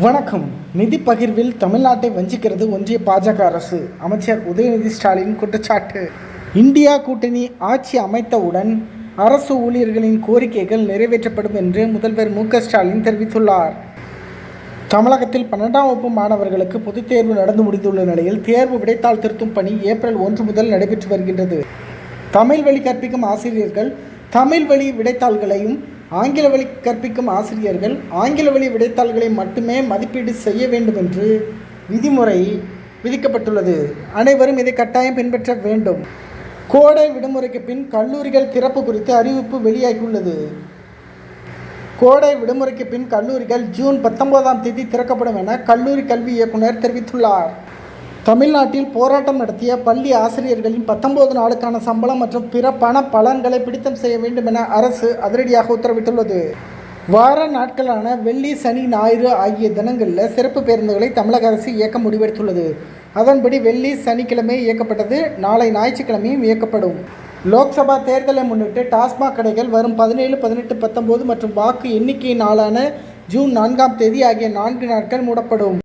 வணக்கம். நிதி பகிர்வில் தமிழ்நாட்டை வஞ்சிக்கிறது ஒன்றிய பாஜக அரசு. அமைச்சர் உதயநிதி ஸ்டாலின் குற்றச்சாட்டு. இந்தியா கூட்டணி ஆட்சி அமைத்தவுடன் அரசு ஊழியர்களின் கோரிக்கைகள் நிறைவேற்றப்படும் என்று முதல்வர் மு ஸ்டாலின் தெரிவித்துள்ளார். தமிழகத்தில் பன்னெண்டாம் வகுப்பு மாணவர்களுக்கு பொதுத் தேர்வு நடந்து முடிந்துள்ள நிலையில் தேர்வு விடைத்தாள் திருத்தும் பணி ஏப்ரல் ஒன்று முதல் நடைபெற்று வருகின்றது. தமிழ் வழி கற்பிக்கும் ஆசிரியர்கள் தமிழ் வழி விடைத்தாள்களையும் ஆங்கில வழி கற்பிக்கும் ஆசிரியர்கள் ஆங்கில வழி விடைத்தாள்களை மட்டுமே மதிப்பீடு செய்ய வேண்டும் என்று விதிமுறை விதிக்கப்பட்டுள்ளது. அனைவரும் இதை கட்டாயம் பின்பற்ற வேண்டும். கோடை விடுமுறைக்கு பின் கல்லூரிகள் திறப்பு குறித்து அறிவிப்பு வெளியாகியுள்ளது. கோடை விடுமுறைக்கு பின் கல்லூரிகள் ஜூன் பத்தொன்பதாம் தேதி திறக்கப்படும் என கல்லூரி கல்வி இயக்குனர் தெரிவித்துள்ளார். தமிழ்நாட்டில் போராட்டம் நடத்திய பள்ளி ஆசிரியர்களின் பத்தொன்பது நாளுக்கான சம்பளம் மற்றும் பிற பண பலன்களை பிடித்தம் செய்ய வேண்டும் என அரசு அதிரடியாக உத்தரவிட்டுள்ளது. வார நாட்களான வெள்ளி சனி ஞாயிறு ஆகிய தினங்களில் சிறப்பு பேருந்துகளை தமிழக அரசு இயக்க முடிவெடுத்துள்ளது. அதன்படி வெள்ளி சனிக்கிழமை இயக்கப்பட்டது நாளை ஞாயிற்றுக்கிழமையும் இயக்கப்படும். லோக்சபா தேர்தலை முன்னிட்டு டாஸ்மாக் கடைகள் வரும் பதினேழு பதினெட்டு பத்தொம்போது மற்றும் வாக்கு எண்ணிக்கை நாளான ஜூன் நான்காம் தேதி ஆகிய நான்கு நாட்கள் மூடப்படும்.